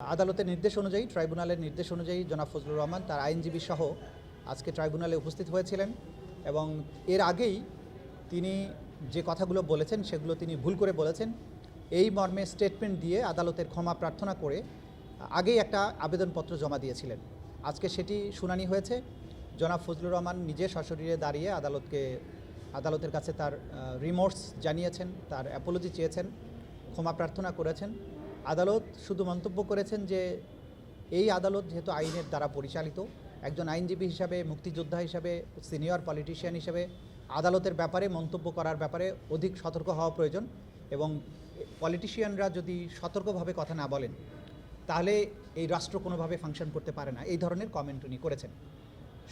আদালতের নির্দেশ অনুযায়ী, ট্রাইব্যুনালের নির্দেশ অনুযায়ী জনাব ফজলুর রহমান তার আইনজীবী সহ আজকে ট্রাইব্যুনালে উপস্থিত হয়েছিলেন এবং এর আগেই তিনি যে কথাগুলো বলেছেন সেগুলো তিনি ভুল করে বলেছেন। এই মর্মে স্টেটমেন্ট দিয়ে আদালতের ক্ষমা প্রার্থনা করে আগেই একটা আবেদনপত্র জমা দিয়েছিলেন। আজকে সেটি শুনানি হয়েছে। জনাব ফজলুর রহমান নিজে সশরীরে দাঁড়িয়ে আদালতকে, আদালতের কাছে তার রিমোর্স জানিয়েছেন, তার অ্যাপোলজি চেয়েছেন, ক্ষমা প্রার্থনা করেছেন। আদালত শুধু মন্তব্য করেছেন যে এই আদালত যেহেতু আইনের দ্বারা পরিচালিত, একজন আইনজীবী হিসাবে, মুক্তিযোদ্ধা হিসাবে, সিনিয়র পলিটিশিয়ান হিসাবে আদালতের ব্যাপারে মন্তব্য করার ব্যাপারে অধিক সতর্ক হওয়া প্রয়োজন এবং পলিটিশিয়ানরা যদি সতর্কভাবে কথা না বলেন, তাহলে এই রাষ্ট্র কোনোভাবে ফাংশন করতে পারে না। এই ধরনের কমেন্ট উনি করেছেন।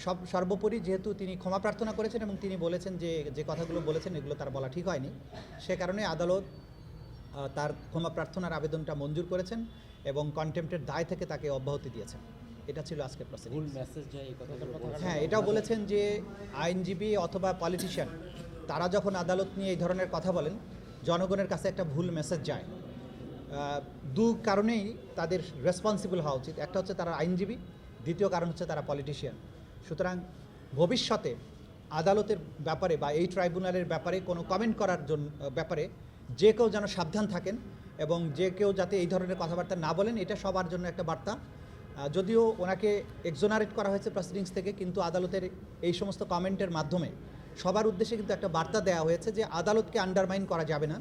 সব, সর্বোপরি যেহেতু তিনি ক্ষমা প্রার্থনা করেছেন এবং তিনি বলেছেন যে যে কথাগুলো বলেছেন, এগুলো তার বলা ঠিক হয়নি। সে কারণে আদালত তার ক্ষমা প্রার্থনার আবেদনটা মঞ্জুর করেছেন এবং কন্টেম্পটের দায় থেকে তাকে অব্যাহতি দিয়েছেন। এটা ছিল আজকে প্রসিডিং ভুল মেসেজ যায় এই কথাগুলো বলা হ্যাঁ এটাও বলেছেন যে আইনজীবী অথবা পলিটিশিয়ান তারা যখন আদালত নিয়ে এই ধরনের কথা বলেন জনগণের কাছে একটা ভুল মেসেজ যায়। দু কারণেই তাদের রেসপন্সিবল হওয়া উচিত। একটা হচ্ছে তারা আইনজীবী দ্বিতীয় কারণ হচ্ছে তারা পলিটিশিয়ান সুতরাং ভবিষ্যতে আদালতের ব্যাপারে বা এই ট্রাইব্যুনালের ব্যাপারে কোনো কমেন্ট করার জন্য ব্যাপারে যে কেউ যেন সাবধান থাকেন এবং যে কেউ যাতে এই ধরনের কথাবার্তা না বলেন, এটা সবার জন্য একটা বার্তা। যদিও ওনাকে এক্সোনারেট করা হয়েছে প্রসিডিংস থেকে, কিন্তু আদালতের এই সমস্ত কমেন্টের মাধ্যমে সবার উদ্দেশ্যে কিন্তু একটা বার্তা দেওয়া হয়েছে যে আদালতকে আন্ডারমাইন করা যাবে না,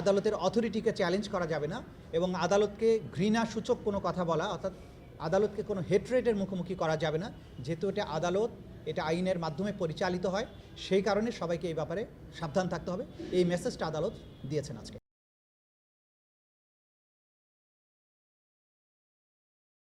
আদালতের অথরিটিকে চ্যালেঞ্জ করা যাবে না এবং আদালতকে ঘৃণা সূচক কোনো কথা বলা, অর্থাৎ আদালতকে কোনো হেট্রেটের মুখোমুখি করা যাবে না। যেহেতু এটা আদালত, এটা আইনের মাধ্যমে পরিচালিত হয়, সেই কারণে সবাইকে এই ব্যাপারে সাবধান থাকতে হবে। এই মেসেজটা আদালত দিয়েছেন আজকে।